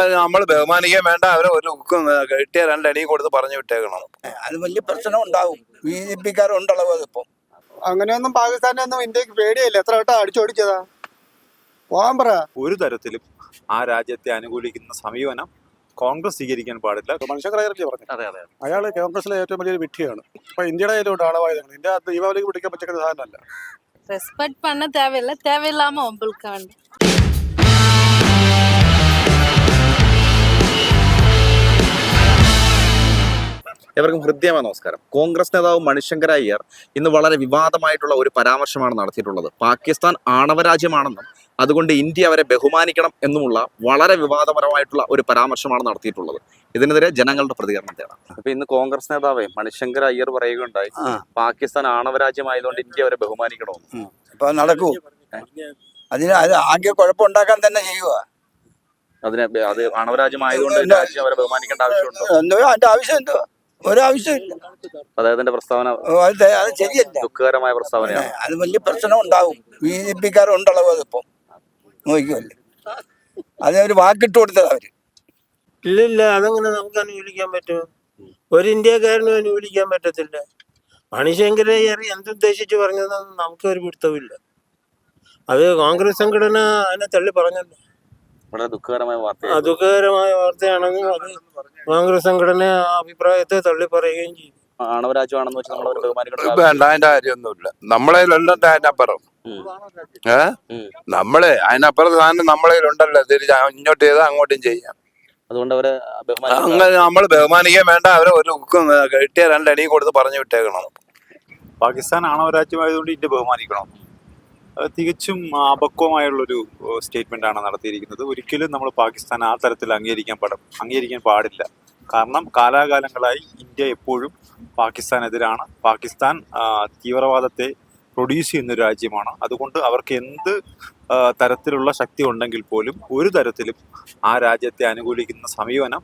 അങ്ങനെ നമ്മൾ ബഹുമാനിക്കാൻ വേണ്ട അവരെ ഒരു കിട്ടിയ രണ്ടടി കൊടുത്ത് പറഞ്ഞു വിട്ടേക്കണം? അത് വലിയ പ്രശ്നം ഉണ്ടാവും. ബി ജെ പിക്കാരുണ്ടളവ് അതിപ്പോ അങ്ങനെയൊന്നും പാകിസ്ഥാനെ ഒന്നും ഇന്ത്യയ്ക്ക് പേടിയല്ലേ എത്ര വട്ടം അടിച്ചോടിച്ചതാ പോകാൻ പറ. ഒരു തരത്തിലും ആ രാജ്യത്തെ അനുകൂലിക്കുന്ന സമീപനം കോൺഗ്രസ് സ്വീകരിക്കാൻ പാടില്ല. മനുഷ്യരാജല്ലേ പറഞ്ഞു. അയാൾ കോൺഗ്രസിലെ ഏറ്റവും വലിയൊരു വിട്ടിയാണ് അപ്പൊ ഇന്ത്യയുടെ ഏറ്റവും ആളവായത് ഇന്ത്യ ദീപാവലിക്ക് പിടിക്കാൻ പറ്റുന്ന സാധനമല്ല. റെസ്പെക്ട് പണ തേവയില്ല തേവയില്ലാമോ ഒമ്പിൾക്കാണ് എവർക്കും ഹൃദ്യമായ നമസ്കാരം. കോൺഗ്രസ് നേതാവ് മണിശങ്കർ അയ്യർ ഇന്ന് വളരെ വിവാദമായിട്ടുള്ള ഒരു പരാമർശമാണ് നടത്തിയിട്ടുള്ളത്. പാകിസ്ഥാൻ ആണവരാജ്യമാണെന്നും അതുകൊണ്ട് ഇന്ത്യ അവരെ ബഹുമാനിക്കണം എന്നുമുള്ള വളരെ വിവാദപരമായിട്ടുള്ള ഒരു പരാമർശമാണ് നടത്തിയിട്ടുള്ളത്. ഇതിനെതിരെ ജനങ്ങളുടെ പ്രതികരണം തേടാം. അപ്പൊ ഇന്ന് കോൺഗ്രസ് നേതാവേ മണിശങ്കർ അയ്യർ പറയുകയുണ്ടായി. പാകിസ്ഥാൻ ആണവരാജ്യമായതുകൊണ്ട് ഇന്ത്യ അവരെ ബഹുമാനിക്കണമെന്ന് അപ്പൊ നടക്കൂ. അതിന് അത് ആകെ കുഴപ്പമുണ്ടാക്കാൻ തന്നെ ചെയ്യുക അതിനെ അത് ആണവരാജ്യമായതുകൊണ്ട് രാജ്യം അവരെ ബഹുമാനിക്കേണ്ട ആവശ്യമുണ്ടോ? എന്തോ അതിന്റെ ആവശ്യം എന്തോ? ഒരാവശ്യമില്ല. അദ്ദേഹത്തിന്റെ പ്രസ്താവന അത് ശരിയല്ല. ദുഃഖകരമായ പ്രസ്താവനയാണ്. അത് വലിയ പ്രശ്നം ഉണ്ടാവും ബി ജെ പിക്കാരുണ്ടല്ലോ അതിപ്പം നോക്കിയല്ലേ അതിനൊരു വാക്കിട്ട് കൊടുത്തത് അവർ. ഇല്ലില്ല അതങ്ങനെ നമുക്ക് അനുകൂലിക്കാൻ പറ്റുമോ? ഒരു ഇന്ത്യക്കാരനും അനുകൂലിക്കാൻ പറ്റത്തില്ല. മണിശങ്കരയ്യർ എന്തുദ്ദേശിച്ച് പറഞ്ഞതെന്ന് നമുക്ക് ഒരു പിടുത്തവുമില്ല. അത് കോൺഗ്രസ് സംഘടന അതിനെ തള്ളി പറഞ്ഞല്ലോ. വളരെ ദുഃഖകരമായ വാർത്ത ദുഃഖകരമായ വാർത്തയാണെങ്കിൽ അത് കോൺഗ്രസ് സംഘടന അഭിപ്രായത്തെ തള്ളി പറയുകയും ചെയ്തു ആണവരാജ്യമാണെന്ന് വെച്ചാൽ നമ്മൾ വേണ്ട അതിന്റെ കാര്യമൊന്നുമില്ല. നമ്മളെ ഉണ്ടല്ലോ അതിനപ്പുറം. ഏ. നമ്മളെ അതിനപ്പുറം സാധനം നമ്മളെ ഉണ്ടല്ലോ. തിരിച്ച് ഇങ്ങോട്ട് ചെയ്താൽ അങ്ങോട്ടും ചെയ്യാം. അതുകൊണ്ട് അവരെ അങ്ങനെ നമ്മൾ ബഹുമാനിക്കാൻ വേണ്ട. അവരെ ഒരു ദുഃഖം കെട്ടിയ രണ്ടടി കൊടുത്ത് പറഞ്ഞു വിട്ടേക്കണം. പാകിസ്ഥാൻ ആണവരാജ്യമായതുകൊണ്ട് ഇന്ത്യ ബഹുമാനിക്കണം. തികച്ചും അപക്വമായുള്ളൊരു സ്റ്റേറ്റ്മെന്റ് ആണ് നടത്തിയിരിക്കുന്നത്. ഒരിക്കലും നമ്മൾ പാകിസ്ഥാൻ ആ തരത്തിൽ അംഗീകരിക്കാൻ പാടും അംഗീകരിക്കാൻ പാടില്ല. കാരണം കാലാകാലങ്ങളായി ഇന്ത്യ എപ്പോഴും പാകിസ്ഥാനെതിരാണ്. പാകിസ്ഥാൻ തീവ്രവാദത്തെ പ്രൊഡ്യൂസ് ചെയ്യുന്ന ഒരു രാജ്യമാണ്. അതുകൊണ്ട് അവർക്ക് എന്ത് തരത്തിലുള്ള ശക്തി ഉണ്ടെങ്കിൽ പോലും ഒരു തരത്തിലും ആ രാജ്യത്തെ അനുകൂലിക്കുന്ന സമീപനം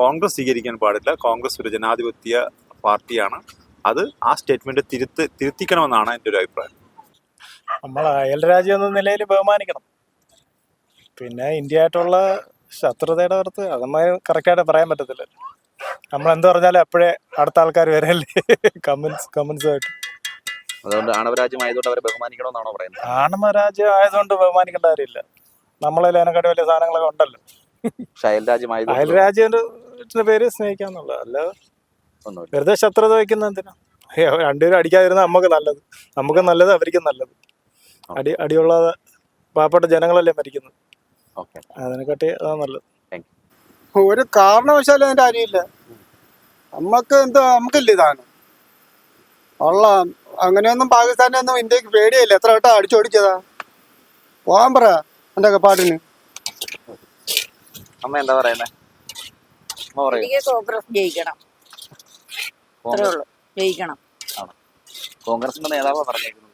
കോൺഗ്രസ് സ്വീകരിക്കാൻ പാടില്ല. കോൺഗ്രസ് ഒരു ജനാധിപത്യ പാർട്ടിയാണ്. അത് ആ സ്റ്റേറ്റ്മെന്റ് തിരുത്ത് തിരുത്തിക്കണമെന്നാണ് എന്റെ ഒരു അഭിപ്രായം. നമ്മൾ അയൽ രാജ്യം എന്ന നിലയിൽ ബഹുമാനിക്കണം. പിന്നെ ഇന്ത്യ ആയിട്ടുള്ള ശത്രുതയുടെ പുറത്ത് അതൊന്നും കറക്റ്റായിട്ട് പറയാൻ പറ്റത്തില്ല. നമ്മൾ എന്ത് പറഞ്ഞാലും അപ്പോഴേ അടുത്ത ആൾക്കാർ വരല്ലേ? കമന്റ്സ് കമന്റ്സ് ആയിട്ട്. അതുകൊണ്ട് ആണവരാജ്യമായതുകൊണ്ട് അവരെ ബഹുമാനിക്കണമെന്നാണോ പറയുന്നത്? ആണവ രാജ്യം ആയതുകൊണ്ട് ബഹുമാനിക്കേണ്ട കാര്യമില്ല. നമ്മളെ അതിനെക്കാട്ടി വലിയ സാധനങ്ങളൊക്കെ ഉണ്ടല്ലോ. പക്ഷെ അയൽ അയൽ രാജ്യമായതുകൊണ്ട് രാജ്യത്തിന്റെ പേര് സ്നേഹിക്കാന്നുള്ളത് അല്ലാതെ ഒന്നുമില്ല. വെറുതെ ശത്രുത വയ്ക്കുന്ന എന്തിനാ? രണ്ടുപേരും അടിക്കാതിരുന്ന നമുക്ക് നല്ലത്. നമുക്ക് നല്ലത് അവർക്കും നല്ലത്. അടി അടിയുള്ള പാവപ്പെട്ട ജനങ്ങളല്ലേ മരിക്കുന്നത്. ഓക്കെ. അതിനെക്കാട്ടി അതാ നല്ലത്. ഒരു കാരണവശാലും അതിന്റെ അരിയില്ല. നമുക്ക് എന്താ നമുക്കില്ല ഇതാണ്. ഉള്ള അങ്ങനെയൊന്നും പാകിസ്ഥാനെ ഒന്നും ഇന്ത്യയ്ക്ക് പേടിയല്ല? എത്ര വട്ടം അടിച്ചോടിച്ചതാ പോകാൻ പറ എന്റെ പാട്ടിന് അമ്മ എന്താ പറയുന്നേ? കോൺഗ്രസ് ജയിക്കണം. ജയിക്കണം. കോൺഗ്രസിന്റെ നേതാവ് പറഞ്ഞേക്കുന്നത്.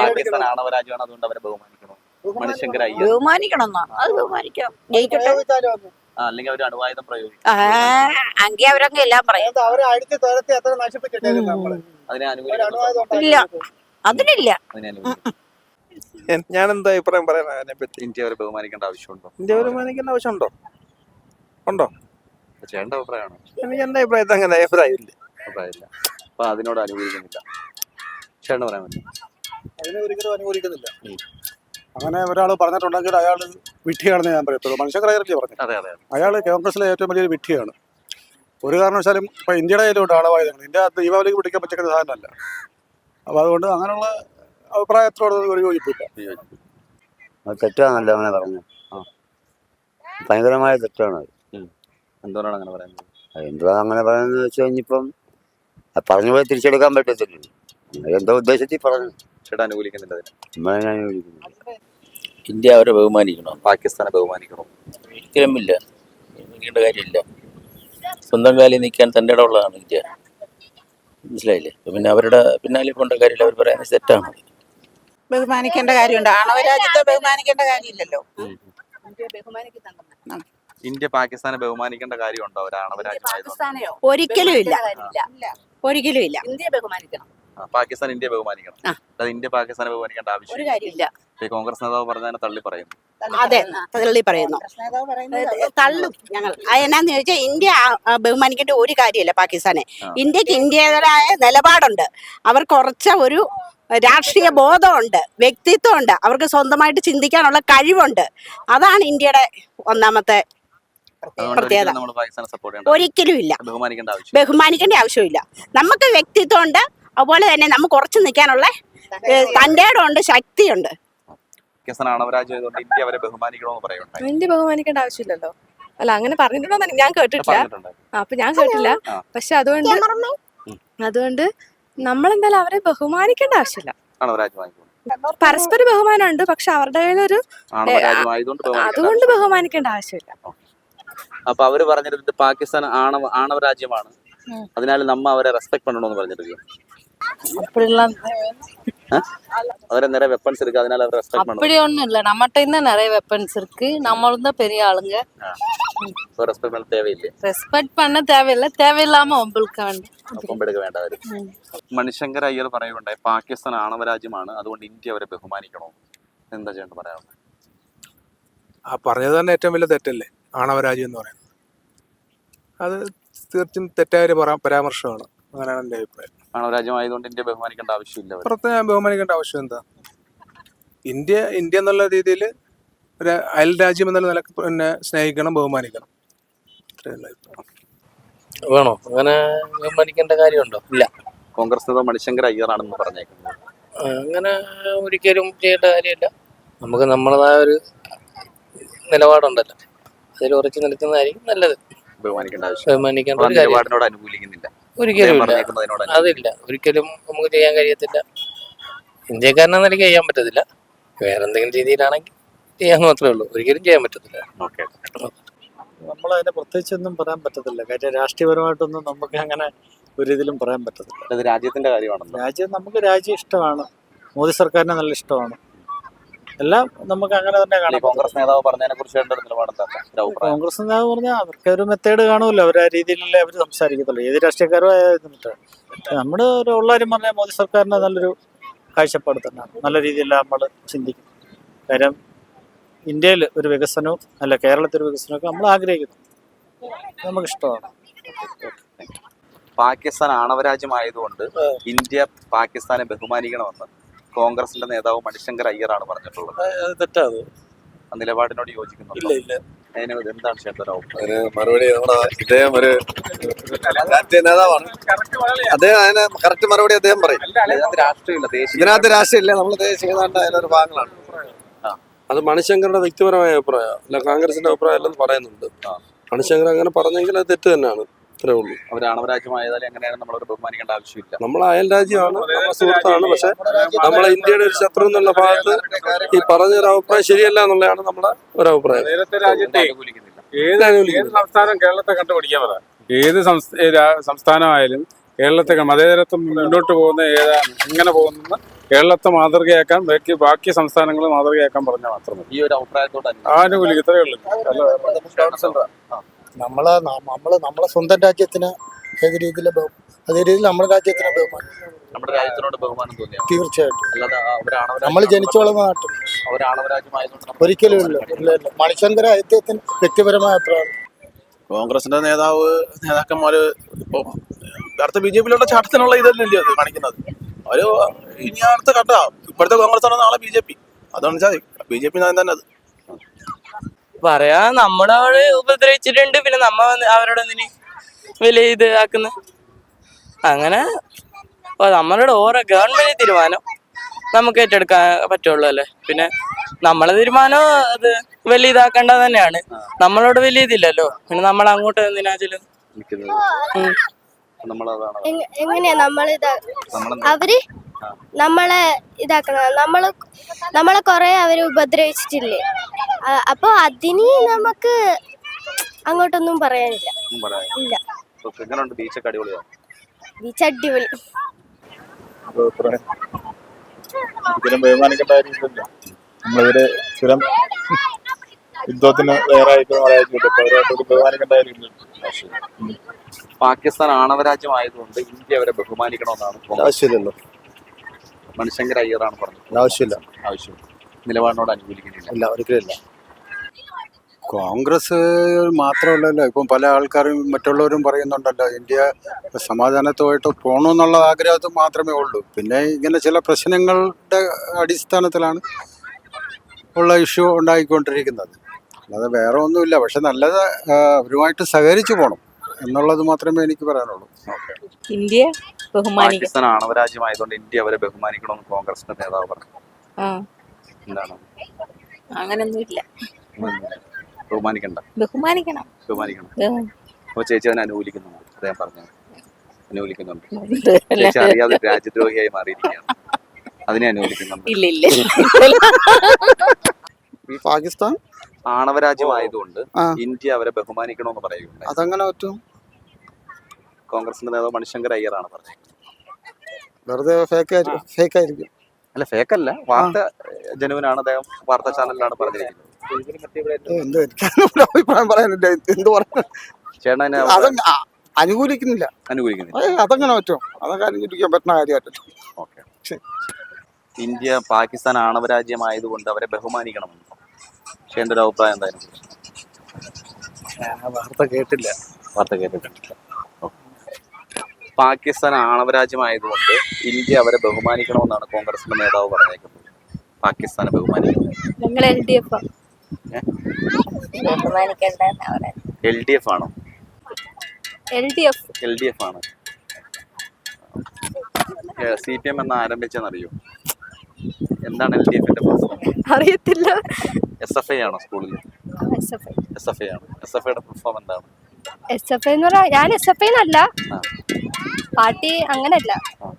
പാകിസ്ഥാൻ ആണവരാജ്യമാണ് അതുകൊണ്ട് അവരെ ബഹുമാനിക്കണം. മണിശങ്കർ അയ്യർ ബഹുമാനിക്കണം എന്നാ അത് ബഹുമാനിക്കാം. ജയിക്കട്ടെ. അല്ലെങ്കിൽ അവർ അണുവായുധം പ്രയോഗിക്കും. അങ്കി അവരങ്ങ് എല്ലാം പറയും. അതിനെ അനുകൂലിക്കണം ഇല്ല. അതിനില്ല. അതിനെ ഞാൻ എന്താ അഭിപ്രായം പറയാൻ? അതിനെ പറ്റി ഇന്ത്യ അവരെ ബഹുമാനിക്കേണ്ട ആവശ്യമുണ്ടോ? ഇന്ത്യ ബഹുമാനിക്കേണ്ട ആവശ്യമുണ്ടോ? ഉണ്ടോ? ചേട്ടന്റെ അഭിപ്രായമാണ്. എനിക്ക് എന്റെ അഭിപ്രായത്തിൽ അങ്ങനെ അഭിപ്രായമില്ല. അഭിപ്രായമില്ല. അപ്പൊ അതിനോട് അനുകൂലിക്കുന്നില്ല. ചേട്ടൻ പറയാൻ പറ്റും അതിനെ ഒരിക്കലും അനുകൂലിക്കുന്നില്ല. അങ്ങനെ ഒരാൾ പറഞ്ഞിട്ടുണ്ടെങ്കിൽ അയാൾ വിഡ്ഢിയാണെന്ന് ഞാൻ പറയത്തുള്ളൂ മനുഷ്യക്രായല്ലേ പറഞ്ഞു അതെ അതെ അയാൾ കോൺഗ്രസിലെ ഏറ്റവും വലിയൊരു വിഡ്ഢിയാണ്. ഒരു കാരണവശാലും ഇപ്പൊ ഇന്ത്യയുടെ കയ്യിലോട്ട് ആളവായുധങ്ങൾ ഇന്ത്യ ദീപാവലിക്ക് പിടിക്കാൻ പറ്റുന്ന സാധനമല്ല. അപ്പൊ അതുകൊണ്ട് അങ്ങനെയുള്ള അഭിപ്രായത്തോട് ഒരു യോജിപ്പില്ല. അത് തെറ്റാണല്ലോ അങ്ങനെ പറഞ്ഞു. ഭയങ്കരമായ തെറ്റാണ് അത്. എന്തുകൊണ്ടാണ് അങ്ങനെ പറയുന്നത്? എന്തുവാ അങ്ങനെ പറയുന്നത് വെച്ച് കഴിഞ്ഞിപ്പം പറഞ്ഞു പോയി തിരിച്ചെടുക്കാൻ പറ്റത്തില്ല എന്തോ ഉദ്ദേശത്തിൽ പറഞ്ഞു. ചേട്ടൻ അനുകൂലിക്കുന്നില്ല അതിനെ. ഇന്ത്യ അവരെ ബഹുമാനിക്കണം? പാകിസ്ഥാനെ ബഹുമാനിക്കണം? ഒരിക്കലുമില്ല ബഹുമാനിക്കേണ്ട കാര്യമില്ല. സ്വന്തം കാലിൽ നിൽക്കാൻ തന്റെ ഇടമുള്ളതാണ് ഇന്ത്യ. മനസ്സിലായില്ലേ? അപ്പൊ പിന്നെ അവരുടെ പിന്നാലെ പോകേണ്ട കാര്യമില്ല അവർ പറയുന്നത് തെറ്റാണ്. ബഹുമാനിക്കേണ്ട കാര്യമുണ്ട്. ആണവരാജ്യത്തെ ബഹുമാനിക്കേണ്ട കാര്യമില്ലല്ലോ. ഇന്ത്യ പാകിസ്ഥാനെ ബഹുമാനിക്കേണ്ട കാര്യമുണ്ടോ? അവർ ആണവരാജ്യമായതുകൊണ്ട് ഒരിക്കലും ഇല്ല. ഒരിക്കലും ഇല്ല. ഇന്ത്യ ബഹുമാനിക്കണം. പാകിസ്ഥാൻ ഇന്ത്യ ബഹുമാനിക്കണം. അല്ലാതെ ഇന്ത്യ പാകിസ്ഥാനെ ബഹുമാനിക്കേണ്ട ഒരു ആവശ്യം കാര്യമില്ല ഈ കോൺഗ്രസ് നേതാവ് പറഞ്ഞതിനെ തള്ളി പറയുന്നു. അതെ തള്ളി പറയുന്നു. തള്ളും ഞങ്ങൾ. എന്നാന്ന് ചോദിച്ചാൽ ഇന്ത്യ ബഹുമാനിക്കേണ്ട ഒരു കാര്യമില്ല പാകിസ്ഥാനെ. ഇന്ത്യയ്ക്ക് ഇന്ത്യയുടേതായ നിലപാടുണ്ട്. അവർ കുറച്ച ഒരു രാഷ്ട്രീയ ബോധമുണ്ട് വ്യക്തിത്വമുണ്ട്. അവർക്ക് സ്വന്തമായിട്ട് ചിന്തിക്കാനുള്ള കഴിവുണ്ട്. അതാണ് ഇന്ത്യയുടെ ഒന്നാമത്തെ പ്രത്യേകത. നമ്മൾ പാകിസ്ഥാനെ സപ്പോർട്ട് ചെയ്യേണ്ട ഒരിക്കലും ഇല്ല. ബഹുമാനിക്കേണ്ട ആവശ്യമില്ല. നമുക്ക് വ്യക്തിത്വമുണ്ട് അതുപോലെ തന്നെ നമുക്ക് ഉറച്ചു നിൽക്കാനുള്ള തന്റെ ഉണ്ട് ശക്തിയുണ്ട്. ഇന്ത്യ ബഹുമാനിക്കേണ്ട ആവശ്യമില്ലല്ലോ. അല്ല അങ്ങനെ പറഞ്ഞിട്ടുണ്ടോ ഞാൻ കേട്ടിട്ടില്ല. അപ്പൊ ഞാൻ കേട്ടില്ല. പക്ഷെ അതുകൊണ്ട് അതുകൊണ്ട് നമ്മളെന്തായാലും അവരെ ബഹുമാനിക്കേണ്ട ആവശ്യമില്ല. പരസ്പര ബഹുമാനമുണ്ട് പക്ഷെ അവരുടെ കയ്യിലൊരു അതുകൊണ്ട് ബഹുമാനിക്കേണ്ട ആവശ്യമില്ല. അപ്പൊ അവർ പറഞ്ഞിരുന്നത് പാകിസ്ഥാൻ ആണവ ആണവ രാജ്യമാണ് അതിനാൽ നമ്മ അവരെ റെസ്പെക്ട് പണ്ടോന്ന് പറഞ്ഞിരിക്കും அப்படிலாம் அவரை நிறைய வெப்பன்ஸ் இருக்கு அதனால அவரை ரெஸ்பெக்ட் அப்படி பண்ணணும் ஒண்ணும் இல்ல நம்மகிட்ட தான் நிறைய வெப்பன்ஸ் இருக்கு நம்மளும் தான் பெரிய ஆளுங்க ரெஸ்பெக்ட் பண்ண தேவையில்லை ரெஸ்பெக்ட் பண்ண தேவையில்லை தேவையில்லாம ஒம்பளுக்க வேண்டாம் കൊമ്പെടുക്ക വേണ്ട അവര് മണിശങ്കർ അയ്യർ പറയുകയുണ്ടായി പാകിസ്ഥാൻ ആണവ രാജ്യമാണ് അതുകൊണ്ട് ഇന്ത്യ അവരെ ബഹുമാനിക്കണം എന്താ ചെയ്യേണ്ടത് പറയാനുള്ളത് ആ പറഞ്ഞത് തന്നെ ഏറ്റവും വലിയ തെറ്റല്ലേ ആണവരാജ്യം എന്ന് പറയുന്നത് അത് തീർച്ചയായും തെറ്റായ ഒരു പരാ- പരാമർശമാണ് അങ്ങനെയാണ് എൻ്റെ അഭിപ്രായം ആണവ രാജ്യം ആയതുകൊണ്ട് ഇന്ത്യ ബഹുമാനിക്കേണ്ട ആവശ്യമില്ല അവർ. പുറത്ത് ഞാൻ ബഹുമാനിക്കേണ്ട ആവശ്യം എന്താ? ഇന്ത്യ ഇന്ത്യ എന്നുള്ള രീതിയിൽ ഒരു അയൽ രാജ്യം എന്നുള്ള നിലയ്ക്ക് പിന്നെ സ്നേഹിക്കണം ബഹുമാനിക്കണം. വേണോ? അങ്ങനെ ബഹുമാനിക്കേണ്ട കാര്യമുണ്ടോ? ഇല്ല. കോൺഗ്രസ് നേതാവ് മണിശങ്കർ അയ്യറാണെന്ന് പറഞ്ഞേക്കുന്നത്. അങ്ങനെ ഒരിക്കലും ചെയ്യേണ്ട കാര്യമില്ല. നമുക്ക് നമ്മളതായ ഒരു നിലപാടുണ്ടല്ലോ. അതിൽ ഉറച്ചു നിൽക്കുന്നതായിരിക്കും നല്ലത്. ബഹുമാനിക്കേണ്ട ആവശ്യം. ബഹുമാനിക്കേണ്ട ആ ഒരു കാര്യം നിലപാടിനോട് അനുകൂലിക്കുന്നില്ല. ഒരിക്കലും പറഞ്ഞേക്കുന്നതിനോട്. അതില്ല. ഒരിക്കലും നമുക്ക് ചെയ്യാൻ കഴിയത്തില്ല. ഇന്ത്യക്കാരനെ നിലയ്ക്ക് ചെയ്യാൻ പറ്റത്തില്ല. വേറെ എന്തെങ്കിലും രീതിയിലാണെങ്കിൽ ചെയ്യാൻ മാത്രമേ ഉള്ളൂ. ഒരിക്കലും ചെയ്യാൻ പറ്റത്തില്ല. നമ്മൾ അതിനെ പ്രത്യേകിച്ചൊന്നും പറയാൻ പറ്റത്തില്ല. കാര്യം രാഷ്ട്രീയപരമായിട്ടൊന്നും നമുക്ക് അങ്ങനെ ഒരു ഇതിലും പറയാൻ പറ്റത്തില്ല. രാജ്യത്തിന്റെ കാര്യമാണ് രാജ്യം നമുക്ക് രാജ്യം ഇഷ്ടമാണ്. മോദി സർക്കാരിനെ നല്ല ഇഷ്ടമാണ്. എല്ലാം നമുക്ക് അങ്ങനെ തന്നെ കാണാം. കോൺഗ്രസ് നേതാവ് പറഞ്ഞതിനെ കുറിച്ച് കോൺഗ്രസ് നേതാവ് പറഞ്ഞാൽ അവർക്ക് ഒരു മെത്തേഡ് കാണുമല്ലോ. അവർ ആ രീതിയിലല്ലേ അവർ സംസാരിക്കത്തുള്ളൂ. ഏത് രാഷ്ട്രീയക്കാരും നമ്മുടെ ഒരു ഉള്ളാരും പറഞ്ഞാൽ മോദി സർക്കാരിന്റെ നല്ലൊരു കാഴ്ചപ്പാട് തന്നെയാണ് നല്ല രീതിയിൽ നമ്മൾ ചിന്തിക്കും. കാര്യം ഇന്ത്യയിൽ ഒരു വികസനവും അല്ല കേരളത്തിൽ ഒരു വികസനമൊക്കെ നമ്മൾ ആഗ്രഹിക്കുന്നു. നമുക്ക് ഇഷ്ടമാണ്. പാകിസ്ഥാൻ ആണവരാജ്യമായതുകൊണ്ട് ഇന്ത്യ പാകിസ്ഥാനെ ബഹുമാനിക്കണമെന്ന് കോൺഗ്രസിന്റെ നേതാവ് മണിശങ്കർ അയ്യറാണ് പറഞ്ഞിട്ടുള്ളത്. തെറ്റാത് ആ നിലപാടിനോട് യോജിക്കുന്നു എന്താണ് അതിന് മറുപടി നമ്മുടെ ഇദ്ദേഹം ഒരു രാഷ്ട്രീയ നേതാവാണ്. അദ്ദേഹം അതിന് കറക്റ്റ് മറുപടി അദ്ദേഹം പറയും. ഇതിനകത്ത് രാഷ്ട്രീയമില്ല. നമ്മൾ ദേശീയതാണ്ട് അതിലൊരു ഭാഗങ്ങളാണ്. അത് മണിശങ്കറുടെ വ്യക്തിപരമായ അഭിപ്രായം അല്ല കോൺഗ്രസിന്റെ അഭിപ്രായം അല്ലെന്ന് പറയുന്നുണ്ട്. ആ. മണിശങ്കർ അങ്ങനെ പറഞ്ഞെങ്കിൽ അത് തെറ്റ് തന്നെയാണ്. ഇത്രേ ഉള്ളൂ. അവർ ആണവരാജ്യമായതാൽ എങ്ങനെയാണ് നമ്മൾ ബഹുമാനിക്കേണ്ട ആവശ്യമില്ല. നമ്മൾ അയൽ രാജ്യമാണ് നമ്മുടെ സുഹൃത്താണ്. പക്ഷെ നമ്മളെ ഇന്ത്യയുടെ ഒരു ശത്രു എന്നുള്ള ഭാഗത്ത് ഈ പറഞ്ഞൊരു അഭിപ്രായം ശരിയല്ല എന്നുള്ളതാണ് നമ്മുടെ ഒരു അഭിപ്രായം നേരത്തെ രാജ്യത്തെ ഏത് ഏത് സംസ്ഥാനം കേരളത്തെ കണ്ടുപിടിക്കാൻ പറ. ഏത് സംസ്ഥാനമായാലും കേരളത്തെ മതേതരത്വം മുന്നോട്ട് പോകുന്ന ഏതാണ് എങ്ങനെ പോകുന്ന കേരളത്തെ മാതൃകയാക്കാൻ ബാക്കി ബാക്കി സംസ്ഥാനങ്ങൾ മാതൃകയാക്കാൻ പറഞ്ഞാൽ മാത്രമേ ഈ ഒരു അഭിപ്രായത്തോട് ആനുകൂലിക്കത്രേ ഇത്രയേ ഉള്ളൂ. നമ്മളെ നമ്മൾ നമ്മളെ സ്വന്തം രാജ്യത്തിന് ഏത് രീതിയിൽ അതേ രീതിയിൽ നമ്മുടെ രാജ്യത്തിന് ബഹുമാനം. നമ്മുടെ രാജ്യത്തിനോട് ബഹുമാനം തോന്നിയോ? തീർച്ചയായിട്ടും. അല്ലാതെ നമ്മൾ ജനിച്ചു വളർന്ന നാട്ടിൽ. ഒരിക്കലും ഇല്ല ഇല്ല ഇല്ല. മണിശങ്കര അദ്ദേഹത്തിന് വ്യക്തിപരമായ അഭിപ്രായം. കോൺഗ്രസിന്റെ നേതാവ് നേതാക്കന്മാര് ഇപ്പൊ അടുത്ത ബി ജെ പിയിലുള്ള ചാട്ടത്തിനുള്ള ഇതല്ലേ അത് കാണിക്കുന്നത്. അവർ ഇനി അടുത്ത ഘട്ട. ഇപ്പോഴത്തെ കോൺഗ്രസ് ആണ് നാളെ ബി ജെ പി. അതാണ് വെച്ചാൽ ബി ജെ പി തന്നെ അത്. പറയാ നമ്മളവിടെ ഉപദ്രവിച്ചിട്ടുണ്ട്. പിന്നെ നമ്മ അവരോട് എന്തിന് വലിയ ഇത് ആക്കുന്നു? അങ്ങനെ നമ്മളോട് നമ്മളുടെ ഓരോ ഗവൺമെന്റ് തീരുമാനം നമുക്ക് ഏറ്റെടുക്കാൻ പറ്റുള്ളൂ അല്ലേ? പിന്നെ നമ്മളെ തീരുമാനം അത് വലിയ ഇതാക്കേണ്ട തന്നെയാണ്. നമ്മളോട് വലിയ ഇതില്ലല്ലോ. പിന്നെ നമ്മൾ അങ്ങോട്ട് എന്തിനാ നിൽക്കുന്നത്. എങ്ങനെയാ നമ്മൾ അവർ നമ്മളെ ഇതാക്കണം. നമ്മൾ നമ്മളെ കുറെ അവർ ഉപദ്രവിച്ചിട്ടില്ലേ? അപ്പൊ അതിന് നമുക്ക് അങ്ങോട്ടൊന്നും പറയാനില്ല. ഇല്ല. ബീച്ച് അടിപൊളി. നമ്മളിവര് സ്ഥിരം യുദ്ധത്തിന് പാകിസ്ഥാൻ പാകിസ്ഥാൻ ആണവരാജ്യമായതുകൊണ്ട് ഇന്ത്യ അവരെ ബഹുമാനിക്കണമെന്നാണ് കോൺഗ്രസ്. മണിശങ്കർ അയ്യറാണ് പറഞ്ഞത്. ആവശ്യമില്ല. ആവശ്യമില്ല. നിലപാടിനോട് അനുകൂലിക്കുന്നില്ല. ഇല്ല ഒരിക്കലും ഇല്ല കോൺഗ്രസ് മാത്രമല്ലല്ലോ ഇപ്പം പല ആൾക്കാരും മറ്റുള്ളവരും പറയുന്നുണ്ടല്ലോ ഇന്ത്യ സമാധാനത്തുമായിട്ട് പോകണമെന്നുള്ള ആഗ്രഹത്തിൽ മാത്രമേ ഉള്ളൂ. പിന്നെ ഇങ്ങനെ ചില പ്രശ്നങ്ങളുടെ അടിസ്ഥാനത്തിലാണ് ഉള്ള ഇഷ്യൂ ഉണ്ടായിക്കൊണ്ടിരിക്കുന്നത്. അല്ലാതെ വേറെ ഒന്നുമില്ല. പക്ഷെ നല്ലത് അവരുമായിട്ട് സഹകരിച്ചു പോകണം എന്നുള്ളത് മാത്രമേ എനിക്ക് പറയാനുള്ളൂ. ഇന്ത്യ? ബഹുമാനിക്കണം പാകിസ്ഥാൻ ആണവരാജ്യമായതുകൊണ്ട് ഇന്ത്യ അവരെ ബഹുമാനിക്കണമെന്ന് കോൺഗ്രസിന്റെ നേതാവ് പറഞ്ഞു. എന്താണ്? അങ്ങനൊന്നുമില്ല. ബഹുമാനിക്കണ്ട. ബഹുമാനിക്കണം. ബഹുമാനിക്കണം. അപ്പൊ ചേച്ചി അതിനെ അദ്ദേഹം പറഞ്ഞു. അനുകൂലിക്കുന്നുണ്ട്. ചേച്ചി അറിയാതെ രാജ്യദ്രോഹിയായി മാറിയിരിക്കുകയാണ്. അതിനെ അനുകൂലിക്കുന്നുണ്ട്. ഇല്ല ഇല്ല ഈ പാകിസ്ഥാൻ? ആണവരാജ്യമായതുകൊണ്ട്. ഇന്ത്യ അവരെ ബഹുമാനിക്കണമെന്ന് പറയുകയുണ്ടായി. അതങ്ങനെ പറ്റും? കോൺഗ്രസിന്റെ നേതാവ് മണിശങ്കർ അയ്യറാണ് പറഞ്ഞത്. വെറുതെ ഫേക്ക് ഫേക്ക് ആയിരിക്കും. അല്ല ഫേക്ക് അല്ല. വാർത്ത ജനുവിനാണ് അദ്ദേഹം. വാർത്താ ചാനലിലാണ് പറഞ്ഞിരിക്കുന്നത്. അഭിപ്രായം പറയാനില്ല. എന്ത് പറയാൻ ചേട്ടൻ അതിനെ അനുകൂലിക്കുന്നില്ല. അനുകൂലിക്കുന്നില്ല. അതങ്ങനെ പറ്റും. അതൊക്കെ അനുകൂലിക്കാൻ പറ്റുന്ന കാര്യമായിട്ട് ഓക്കെ. ഇന്ത്യ പാകിസ്ഥാൻ ആണവരാജ്യമായതുകൊണ്ട് അവരെ ബഹുമാനിക്കണമെന്ന്. പക്ഷേ എന്റെ ഒരു അഭിപ്രായം എന്തായാലും വാർത്ത കേട്ടില്ല. വാർത്ത കേട്ടിട്ടില്ല. പാകിസ്ഥാൻ ആണവരാജ്യമായതുകൊണ്ട് ഇന്ത്യ അവരെ ബഹുമാനിക്കണമെന്നാണ് കോൺഗ്രസിന്റെ നേതാവ് പറഞ്ഞേക്കുന്നത്. പാകിസ്ഥാനെ ബഹുമാനിക്കുന്നത് എൽ ഡി എഫ് ആണോ? L D F. L D F ആണ്. സി പി എം എന്ന് ആരംഭിച്ചെന്നറിയോ? എന്താണ് എൽ ഡി എഫിന്റെ അറിയത്തില്ല. എസ് എഫ് ഐ ആണോ സ്കൂളിൽ എസ് എഫ് ഐ. ആണ്. എസ് എഫ് ഐയുടെ പ്രശ്നം എന്താണ്? എസ് എഫ് ഐ എന്ന് പറഞ്ഞാൽ ഞാൻ എസ് എഫ് ഐ എന്നല്ല പാർട്ടി അങ്ങനല്ല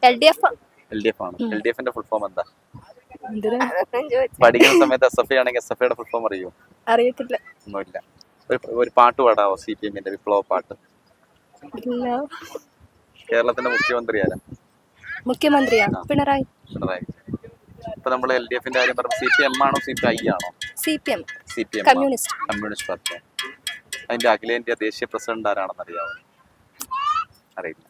L D F L D F ആണ്. എൽ ഡി എഫിന്റെ ഫുൾ ഫോം എന്താ? പഠിക്കുന്ന സമയത്ത് എസ് എഫ് ഐ ആണെങ്കിൽ എസ് എഫ് ഐയുടെ ഫുൾ ഫോം അറിയോ? അറിയത്തില്ല. ഒന്നുമില്ല. ഒരു ഒരു പാട്ട് പാടാവോ? സി പി എമ്മിന്റെ വിപ്ലവ പാട്ട്. കേരളത്തിന്റെ മുഖ്യമന്ത്രി ആരാ? മുഖ്യമന്ത്രിയാ. പിണറായി. പിണറായി. ഇപ്പൊ നമ്മൾ എൽ ഡി എഫിന്റെ കാര്യം പറയുമ്പോൾ സി പി എം ആണോ? സി പി ഐ ആണോ? C P M C P M communist. Communist party അതിന്റെ അഖിലേന്ത്യാ ദേശീയ പ്രസിഡന്റ് ആരാണെന്ന് അറിയാമോ അറിയില്ല.